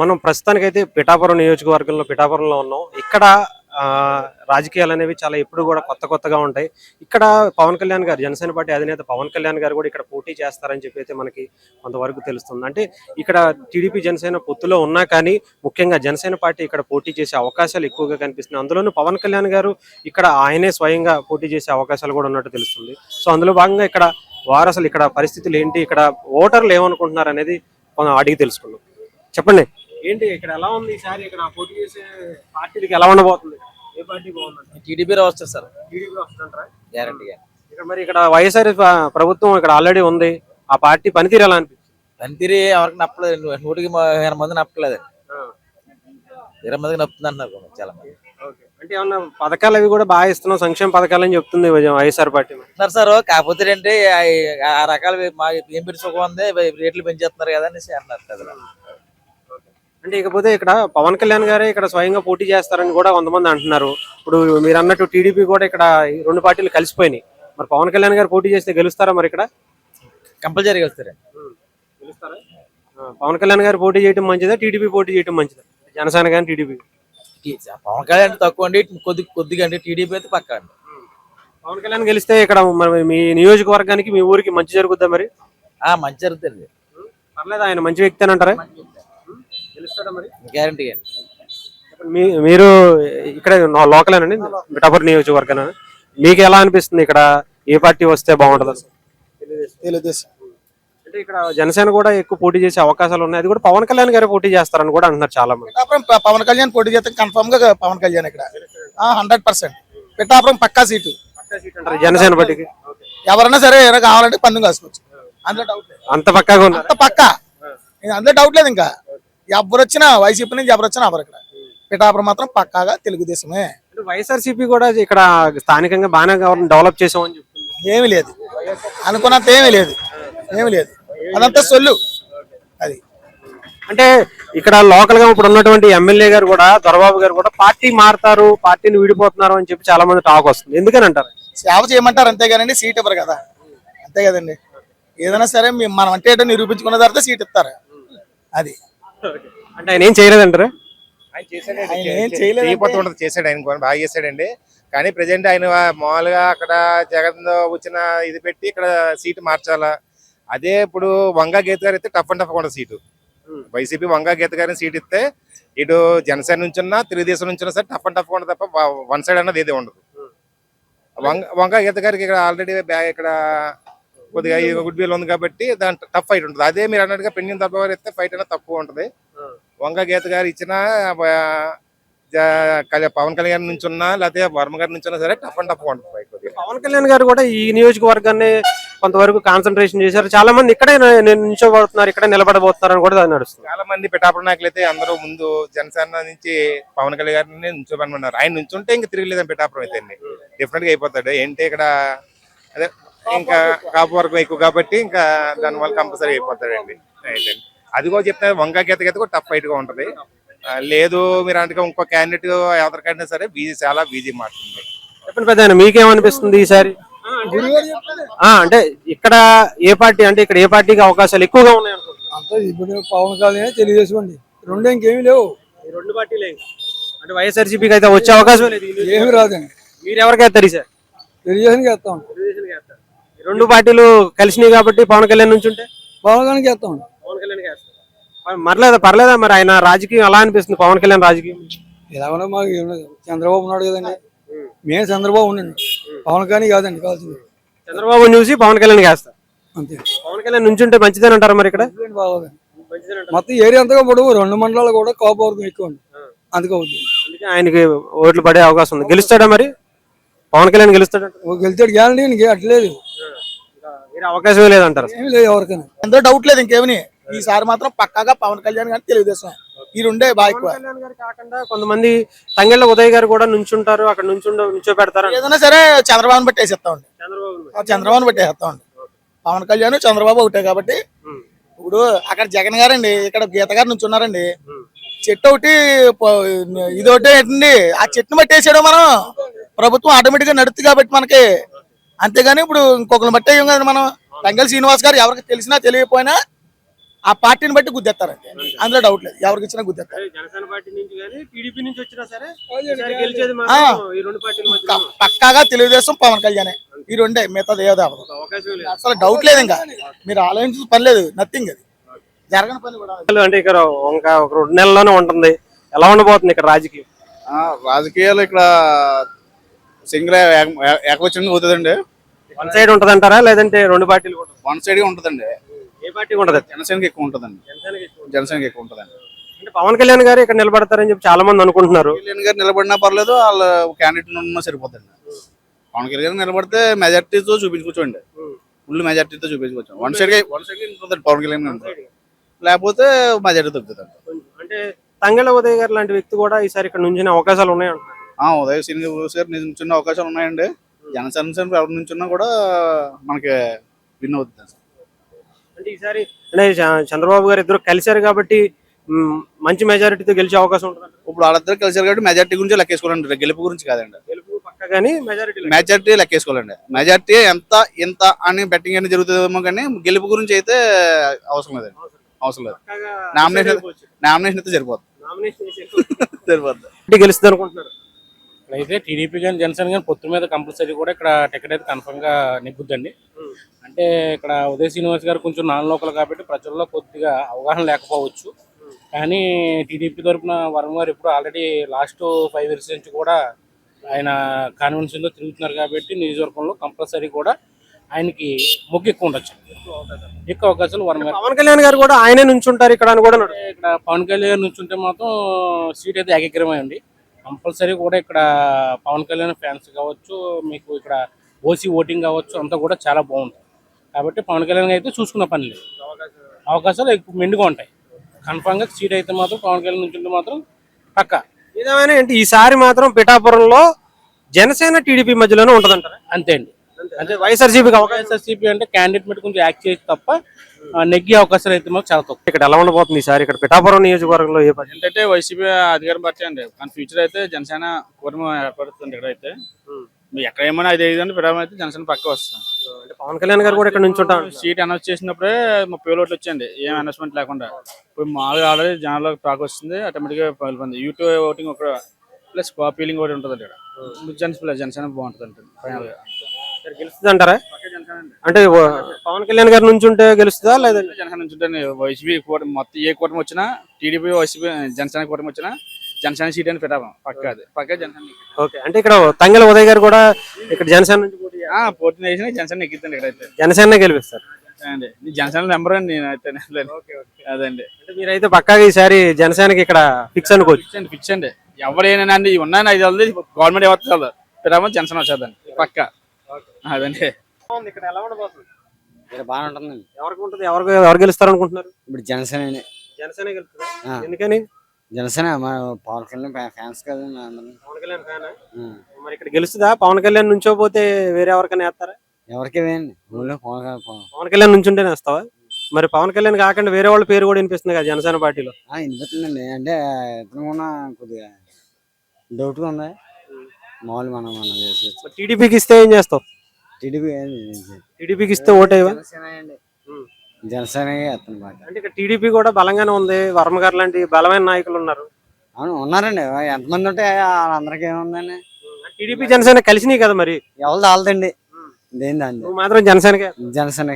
మనం ప్రస్తుతానికైతే పిఠాపురం నియోజకవర్గంలో పిఠాపురంలో ఉన్నాం. ఇక్కడ రాజకీయాలు అనేవి చాలా ఎప్పుడు కూడా కొత్త కొత్తగా ఉంటాయి. ఇక్కడ పవన్ కళ్యాణ్ గారు జనసేన పార్టీ అధినేత పవన్ కళ్యాణ్ గారు కూడా ఇక్కడ పోటీ చేస్తారని చెప్పి అయితే మనకి కొంతవరకు తెలుస్తుంది. అంటే ఇక్కడ టీడీపీ జనసేన పొత్తులో ఉన్నా కానీ ముఖ్యంగా జనసేన పార్టీ ఇక్కడ పోటీ చేసే అవకాశాలు ఎక్కువగా కనిపిస్తున్నాయి. అందులోనూ పవన్ కళ్యాణ్ గారు ఇక్కడ ఆయనే స్వయంగా పోటీ చేసే అవకాశాలు కూడా ఉన్నట్టు తెలుస్తుంది. సో అందులో భాగంగా ఇక్కడ వారు అసలు ఇక్కడ పరిస్థితులు ఏంటి ఇక్కడ ఓటర్లు ఏమనుకుంటున్నారు అనేది మనం అడిగి తెలుసుకున్నాం చెప్పండి. ఏంటి ఇక్కడ ఎలా ఉంది ఈసారి ఇక్కడ పోటీ చేసే పార్టీలకి ఎలా ఉండబోతుంది? ఏ పార్టీ బాగుందండి టీడీపీ వస్తుంది సార్. టీడీపీ వస్తుంటారా గ్యారంటీగా ఇక్కడ మరి ఇక్కడ వైఎస్ఆర్ ప్రభుత్వం ఇక్కడ ఆల్రెడీ ఉంది. ఆ పార్టీ పనితీరు ఎలా అనిపించింది పనితీరి ఎవరికి నప్పలేదు. నూటికి ఇరవై మంది నప్పలేదు ఇరవై మందికి నప్పుతుంది అంటున్నారు చాలా మంది. అంటే ఏమన్నా పథకాలు అవి కూడా బాగా ఇస్తున్నాం సంక్షేమ పథకాలు అని చెప్తుంది వైఎస్ఆర్ పార్టీ. Sir sir. కాకపోతే ఏంటి ఆ- రకాల మా ఏం ఉంది రేట్లు పెంచేస్తున్నారు కదా అనేసి అన్నారు కదా. అంటే ఇకపోతే ఇక్కడ పవన్ కళ్యాణ్ గారే ఇక్కడ స్వయంగా పోటీ చేస్తారని కూడా కొంతమంది అంటున్నారు. ఇప్పుడు మీరు అన్నట్టు టీడీపీ కూడా ఇక్కడ రెండు పార్టీలు కలిసిపోయినాయి. మరి పవన్ కళ్యాణ్ గారు పోటీ చేస్తే గెలుస్తారా మరి ఇక్కడ? కంపల్సరీగా వస్తారు గెలుస్తారా? పవన్ కళ్యాణ్ గారు పోటీ చేయడం మంచిదా? టీడీపీ పోటీ చేయడం మంచిదా? జనసేన కానీ టీడీపీ? పవన్ కళ్యాణ్ తక్కువ అండి. కొద్ది కొద్దిగా అంటే టీడీపీ అయితే పక్కా అండి. పవన్ కళ్యాణ్ గెలిస్తే ఇక్కడ మరి మీ నియోజకవర్గానికి మీ ఊరికి మంచి జరుగుద్దా మరి? ఆ మంచి జరుగుతుంది పర్లేదు ఆయన మంచి వ్యక్తి అని అంటారా? గెలుస్తాడా మరి? గ్యారంటీగా మీ మీరు ఇక్కడ లోకలేనండి మిఠాపూర్ నియోజకవర్గం మీకు ఎలా అనిపిస్తుంది ఇక్కడ? ఏ పార్టీ వస్తే బాగుంటుంది? తెలుగుదేశం. అంటే ఇక్కడ జనసేన కూడా ఎక్కువ పోటీ చేసే అవకాశాలు ఉన్నాయి. అది కూడా పవన్ కళ్యాణ్ గారే పోటీ చేస్తారని కూడా అంటున్నారు చాలా మంది పిఠాపురం ప- పవన్ కళ్యాణ్ పోటీ చేస్తే కన్ఫర్మ్గా పవన్ కళ్యాణ్ ఇక్కడ. హండ్రెడ్ పర్సెంట్ పిఠాపురం పక్కా సీటు. అంటారు. జనసేన పార్టీకి? ఎవరైనా సరే ఏమైనా కావాలంటే పందెం కాసుకోవచ్చు. అందులో డౌట్ లేదు. అంత పక్కాగా ఉన్నారు. అంత పక్కా. ఇంకా అందులో డౌట్ లేదు ఇంకా. ఎవరు వచ్చినా వైసీపీ నుంచి ఎవరు వచ్చినా ఎవరు ఇక్కడ. పిఠాపురం మాత్రం పక్కాగా తెలుగుదేశమే. వైఎస్ఆర్సీపీ కూడా ఇక్కడ స్థానికంగా బాగానే డెవలప్ చేసామని చెప్తుంది ఏమీ లేదు. అనుకున్నంత ఏమీ లేదు. ఏమీ లేదు. అదంతా సొల్లు. అది. అంటే ఇక్కడ లోకల్గా ఇప్పుడు ఉన్నటువంటి ఎమ్మెల్యే గారు కూడా దొరబాబు గారు కూడా పార్టీ మారుతారు పార్టీని విడిపోతున్నారు అని చెప్పి చాలా మంది టాక్ వస్తుంది. ఎందుకని అంటారు? సేవ చేయమంటారు అంతేగానండి సీట్ ఇవ్వరు కదా. అంతే కదండి. ఏదైనా సరే మనం అంటే నిరూపించుకున్న తర్వాత సీట్ ఇస్తారు. అది. అంటే ఆయన ఏం చేయలేదంటారు? ఆయన చేశాడండి. ఆయన చే- ఏం చే- చేయలేదంటే- చేయకపోతే ఉండదు చేశాడు ఆయన కూడా బాగా చేశాడండి. కానీ ప్రజెంట్ ఆయన మామూలుగా అక్కడ జగన్ వచ్చిన ఇది పెట్టి ఇక్కడ సీటు మార్చాలా. అదే ఇప్పుడు వంగా గీత గారు అయితే టఫ్ అండ్ టఫ్ ఉండదు సీటు. వైసీపీ వంగా గీత గారిని సీట్ ఇస్తే ఇటు జనసేన నుంచి ఉన్నా తెలుగుదేశం నుంచి ఉన్నా సరే టఫ్ అండ్ టఫ్ ఉండదు తప్ప వన్ సైడ్ అన్నది ఏది ఉండదు. వంగ వంగా గీత గారికి ఇక్కడ ఆల్రెడీ బ్యాగ్ ఇక్కడ కొద్దిగా గుడ్ విల్ ఉంది కాబట్టి దాని టఫ్ ఫైట్ ఉంటుంది. అదే మీరు అన్నట్టుగా పెండిన గారు ఇస్తే ఫైట్ అనేది తక్కువ ఉంటుంది. వంగ గీత గారు ఇచ్చిన పవన్ కళ్యాణ్ నుంచి ఉన్నా లేకపోతే వర్మ గారి నుంచి ఉన్నా సరే టఫ్ అండ్ టఫ్ ఉంటుంది ఫైట్ పవన్ కళ్యాణ్ గారు కూడా ఈ నియోజకవర్గాన్ని కొంతవరకు కాన్సన్ట్రేషన్ చేశారు. చాలా మంది ఇక్కడే ని- నిల్చోబడుతున్నారు ఇక్కడే నిలబడబోతున్నారు అని కూడా నడుస్తుంది. చాలా మంది పిఠాపురం నాయకులు అయితే అందరూ ముందు జనసేన నుంచి పవన్ కళ్యాణ్ గారిని నుంచోమన్నారు ఆయన నుంచుంటే ఇంకా తిరగలేదని పిఠాపురం అయితే అండి డిఫరెంట్గా అయిపోతాడు. ఏంటి ఇక్కడ అదే ఇంకా కాపు వర్గం ఎక్కువ కాబట్టి ఇంకా దానివల్ల కంపల్సరీ అయిపోతాడండి. అయితే అది కూడా చెప్తే వంక గీత గీత కూడా టఫ్ ఫైట్గా ఉంటది. లేదు మీరు అంటే ఇంకో క్యాండిడేట్ ఎవరికైనా సరే బీజీ చాలా బీజీ మారుతుంది చెప్పండి పెద్ద మీకేమనిపిస్తుంది ఈసారి? ఆ, అంటే ఇక్కడ ఏ పార్టీ అంటే ఇక్కడ ఏ పార్టీకి అవకాశాలు ఎక్కువగా ఉన్నాయి అంతా ఇప్పుడు పవన్ కళ్యాణ్ అండి రెండు ఇంకేమీ లేవు. ఈ రెండు పార్టీలే. అంటే వైఎస్ఆర్సీపీకి అయితే వచ్చే అవకాశం లేదు. ఏమి రాదండి. మీరు ఎవరికి వేస్తారు సార్ తెలుగుదేశానికి వేస్తాం. రెండు పార్టీలు కలిసినాయి కాబట్టి పవన్ కళ్యాణ్ నుంచి ఉంటే? పవన్ కళ్యాణ్కి వేస్తాం పవన్ కళ్యాణ్ మరలేదా పర్లేదా మరి ఆయన రాజకీయం ఎలా అనిపిస్తుంది పవన్ కళ్యాణ్ రాజకీయం? ఉన్నా మాకు లేదు. చంద్రబాబు ఉన్నాడు కదండి. మేము చంద్రబాబు ఉండండి పవన్ కళ్యాణ్ కాదండి కావాల్సింది చంద్రబాబు చూసి పవన్ కళ్యాణ్ వేస్తారు అంతే. పవన్ కళ్యాణ్ నుంచుంటే మంచిదని అంటారు మరి ఇక్కడ? బాగోదండి మొత్తం ఏరియా అంతగా పొడవు రెండు మండలాలు కూడా కోప వర్గం ఎక్కువ అండి అందుకే అవుతుంది అందుకే ఆయనకి ఓట్లు పడే అవకాశం ఉంది. గెలుస్తాడా మరి? పవన్ కళ్యాణ్ గెలుస్తాడు? ఓ గెలిచాడు గ్యారంటీ అట్లేదు. వేరే అవకాశమే లేదంటారు. ఏమీ లేదు ఎవరికైనా. అందులో డౌట్ లేదు ఇంకేమని ఈసారి మాత్రం పక్కాగా పవన్ కళ్యాణ్ కానీ తెలుగుదేశం ఈ రెండే బాగా ఎక్కువ పవన్ కళ్యాణ్ గారు కాకుండా కొంతమంది తంగెళ్ళ ఉదయ్ గారు కూడా నుంచుంటారు అక్కడ నుంచుండ నుంచో పెడతారు ఏదైనా సరే చంద్రబాబుని బట్టి వేసేస్తామండి. చంద్రబాబు ఆ చంద్రబాబుని బట్టి పవన్ కళ్యాణ్ చంద్రబాబు ఒకటే కాబట్టి ఇప్పుడు అక్కడ జగన్ గారండి ఇక్కడ గీత గారు నుంచి ఉన్నారండి చెట్టు ఒకటి ప- ఇది ఒకటి ఏంటండి? ఆ చెట్టుని బట్టి వేసాడు మనం ప్రభుత్వం ఆటోమేటిక్గా నడుస్తుంది కాబట్టి మనకి అంతేగాని ఇప్పుడు ఇంకొకరిని బట్టి కదా మనం రంగల్ శ్రీనివాస్ గారు ఎవరికి తెలిసినా తెలియకపోయినా ఆ పార్టీని బట్టి గుద్దేస్తారండి. అందులో డౌట్ లేదు. ఎవరికి ఇచ్చినా గుద్దేస్తారు. జనసేన పార్టీ నుంచి కానీ టీడీపీ నుంచి వచ్చినా సరే ఈసారి గెలిచేది ఆ. మాత్రం ఈ రెండు పార్టీల మధ్య పక్క- పక్కాగా తెలుగుదేశం పవన్ కళ్యాణ్ ఈ రెండే మిగతాది ఏదో అవ్వదు అవకాశం లేదు. అసలు డౌట్ లేదు ఇంకా. మీరు ఆలోచించిన పని లేదు. నథింగ్ అది. జరగని పని కూడా. అంటే ఇక్కడ ఇంకా ఒక రెండు నెలల్లోనే ఉంటుంది. ఎలా ఉండబోతుంది ఇక్కడ రాజకీయం? ఆ, రాజకీయాలు ఇక్కడ సింగిల్ ఏకవచనంగా అవుతుందండి వన్ సైడ్ ఉంటది అంటారా లేదంటే రెండు పార్టీలు కూడా వన్ సైడ్గా ఉంటుందండి. ఏ పార్టీ ఉంటది జనసేనకి ఎక్కువ ఉంటుందండి. జనసేనకి ఎక్కువ ఉంటుందండి. అంటే పవన్ కళ్యాణ్ గారు ఇక్కడ నిలబడతారని చెప్పి చాలా మంది అనుకుంటున్నారు. కళ్యాణ్ గారు నిలబడినా పర్లేదు వాళ్ళ క్యాండిడేట్ ఉన్నా సరిపోతుంది పవన్ కళ్యాణ్ గారు నిలబడితే మెజార్టీతో చూపించుకోవచ్చండి ఫుల్ మెజార్టీతో చూపించుకోవచ్చు. వన్ సైడ్ వన్ సైడ్ ఉంటుందండి పవన్ కళ్యాణ్ గారు. లేకపోతే మెజార్టీ తగ్గుతుందండి అంటే తంగెళ్ళ ఉదయ్ గారు లాంటి వ్యక్తి కూడా ఈసారి ఇక్కడ నుంచి అవకాశాలు ఉన్నాయి అంటున్నారు ఆ ఉదయ సినీ గారు నిల్చున్న అవకాశాలు ఉన్నాయండి. జనసేన ఎవరి నుంచున్నా కూడా మనకి విన్ అవుతుంది అంటే ఈసారి అంటే చంద్రబాబు గారు ఇద్దరు కలిశారు కాబట్టి మంచి మెజారిటీతో గెలిచే అవకాశం ఉంటుంది ఇప్పుడు వాళ్ళిద్దరు కలిసారు కాబట్టి మెజార్టీ గురించి లెక్కేసుకోవాలండి. గెలుపు గురించి కాదండి. గెలుపు పక్క కానీ మెజారిటీ మెజార్టీ లెక్కేసుకోవాలండి. మెజార్టీ ఎంత ఎంత అని బెట్టింగ్ అని జరుగుతుందేమో కానీ గెలుపు గురించి అయితే అవసరం లేదండి. అవసరం లేదు. నామినేషన్ నామినేషన్ అయితే సరిపోతుంది సరిపోతుంది గెలుస్తుంది అనుకుంటున్నారు. అయితే టీడీపీ కానీ జనసేన కానీ పొత్తు మీద కంపల్సరీ కూడా ఇక్కడ టికెట్ అయితే కన్ఫర్మ్గా నెగ్గుద్దండి. అంటే ఇక్కడ ఉదయ్ శ్రీనివాస్ గారు కొంచెం నాన్ లోకల్ కాబట్టి ప్రజల్లో కొద్దిగా అవగాహన లేకపోవచ్చు కానీ టీడీపీ తరఫున వరం గారు ఇప్పుడు ఆల్రెడీ లాస్ట్ ఫైవ్ ఇయర్స్ నుంచి కూడా ఆయన కాన్వెన్షన్లో తిరుగుతున్నారు కాబట్టి నియోజకవర్గంలో కంపల్సరీ కూడా ఆయనకి మొగ్గు ఎక్కువ ఉండొచ్చు ఎక్కువ అవకాశాలు వరం గారు పవన్ కళ్యాణ్ గారు కూడా ఆయనే నుంచుంటారు ఇక్కడ కూడా. ఇక్కడ పవన్ కళ్యాణ్ నుంచి ఉంటే మాత్రం సీట్ అయితే ఏకగ్రమే అండి కంపల్సరీ కూడా ఇక్కడ పవన్ కళ్యాణ్ ఫ్యాన్స్ కావచ్చు మీకు ఇక్కడ ఓసీ ఓటింగ్ కావచ్చు అంతా కూడా చాలా బాగుంటుంది కాబట్టి పవన్ కళ్యాణ్ అయితే చూసుకున్న పని లేదు. అవకాశాలు ఎక్కువ మెండుగా ఉంటాయి. కన్ఫామ్గా సీట్ అయితే మాత్రం పవన్ కళ్యాణ్ నుంచి ఉంటే మాత్రం పక్క. ఏదేమైనా ఏంటి? ఈసారి మాత్రం పిఠాపురంలో జనసేన టీడీపీ మధ్యలోనే ఉంటదంటారా? అంతే అండి. అంటే వైఎస్ఆర్సీపీకి అవకాశం వైఎస్ఆర్సీపీ అంటే క్యాండిడేట్ మీద కొంచెం యాక్ట్ చేసి తప్ప నెగ్గే అవకాశాలు అయితే మాత్రం చాలా తక్కువ. ఇక్కడ ఎలా ఉండబోతుంది ఈసారి ఇక్కడ పిఠాపురం నియోజకవర్గంలో ఏ పార్టీ ఏంటంటే వైసీపీ అధికారం పార్టీ అండి కానీ ఫ్యూచర్ అయితే జనసేన కూటమి ఏర్పడుతుంది ఇక్కడ అయితే. మీరు ఎక్కడ ఏమైనా ఐదు అంటే పిరామ అయితే జనసేన పక్క వస్తుంది. అంటే పవన్ కళ్యాణ్ గారు కూడా ఇక్కడ నుంచి ఉంటారు. సీట్ అనౌన్స్ చేసినప్పుడే ముప్పై వేల ఓట్లు వచ్చాయండి. ఏం అనౌన్స్మెంట్ లేకుండా. ఇప్పుడు మామూలుగా ఆల్రెడీ జనాల్లో టాక్ వస్తుంది. ఆటోమేటిక్గా వెళ్ళిపోయింది యూట్యూబ్ ఓటింగ్ ఒక ప్లస్ కాపీలింగ్ ఒకటి ఉంటుంది ఇక్కడ. జనసేన జనసేన బాగుంటుంది అంటే ఫైనల్గా. గెలుస్తుంది అంటారా. అంటే పవన్ కళ్యాణ్ గారి నుంచి ఉంటే గెలుస్తుందా లేదంటే జనసేన నుంచి ఉంటే వైసీపీ కూటమి మొత్తం ఏ కూటమి వచ్చినా టీడీపీ వైసీపీ జనసేన కూటమి వచ్చినా జనసేన సీట్ అని పెట్టాము. పక్క అది. పక్క జనసేన ఓకే. అంటే ఇక్కడ తంగెల ఉదయ్ గారు కూడా ఇక్కడ జనసేన నుంచి పోటీ చేసిన జనసేన ఎక్కిద్దండి ఇక్కడైతే జనసేన గెలిపిస్తారు. అండి. జనసేన నెంబర్ అండి నేనైతే అదండి. అంటే మీరైతే పక్కాగా ఈసారి జనసేనకి ఇక్కడ ఫిక్స్ అనుకోవచ్చు. ఫిక్స్ అండి ఫిక్స్ అండి. ఎవరైనా అండి ఇవి ఉన్నాయి ఐదు వందలు గవర్నమెంట్ ఎవరు పిరామ జనసేన వచ్చేదండి పక్క. అదండి. ఇక్కడ ఎలా ఉండబోతుంది ఇక్కడ బాగానే ఉంటుందండి. ఎవరికి ఉంటుంది? ఎవరికి ఎవరు గెలుస్తారు అనుకుంటున్నారు ఇప్పుడు జనసేన జనసేన గెలుస్తుందా. ఎందుకని? జనసేన మన పవన్ కళ్యాణ్ ఫ్యా- ఫ్యాన్స్ కదా అందరం. పవన్ కళ్యాణ్ ఫ్యాన్? మరి ఇక్కడ గెలుస్తుందా? పవన్ కళ్యాణ్ నుంచో పోతే వేరే ఎవరికైనా వేస్తారా? ఎవరికి వేయండి. ఊళ్ళో పవన్ కళ్యాణ్ పవన్ పవన్ కళ్యాణ్ నుంచుంటేనే వేస్తావా? మరి పవన్ కళ్యాణ్ కాకుండా వేరే వాళ్ళ పేరు కూడా వినిపిస్తుంది కదా జనసేన పార్టీలో. ఆ, వినిపిస్తుందండి. అంటే ఇతను కూడా కొద్దిగా డౌట్గా ఉంది. మామూలు మనం మనం చేసి మరి టీడీపీకి ఇస్తే ఏం చేస్తావు? టీడీపీ టీడీపీకి ఇస్తే ఓటేవా జనసేన అతను అంటే ఇక్కడ టీడీపీ కూడా బలంగానే ఉంది. వర్మ గారు లాంటి బలమైన నాయకులు ఉన్నారు. అవును ఉన్నారండి. ఎంతమంది ఉంటే వాళ్ళందరికీ ఏముందండి? టీడీపీ జనసేన కలిసినాయి కదా మరి? ఎవరు తాళదండి దేని దాన్ని నువ్వు మాత్రం జనసేనకే? జనసేన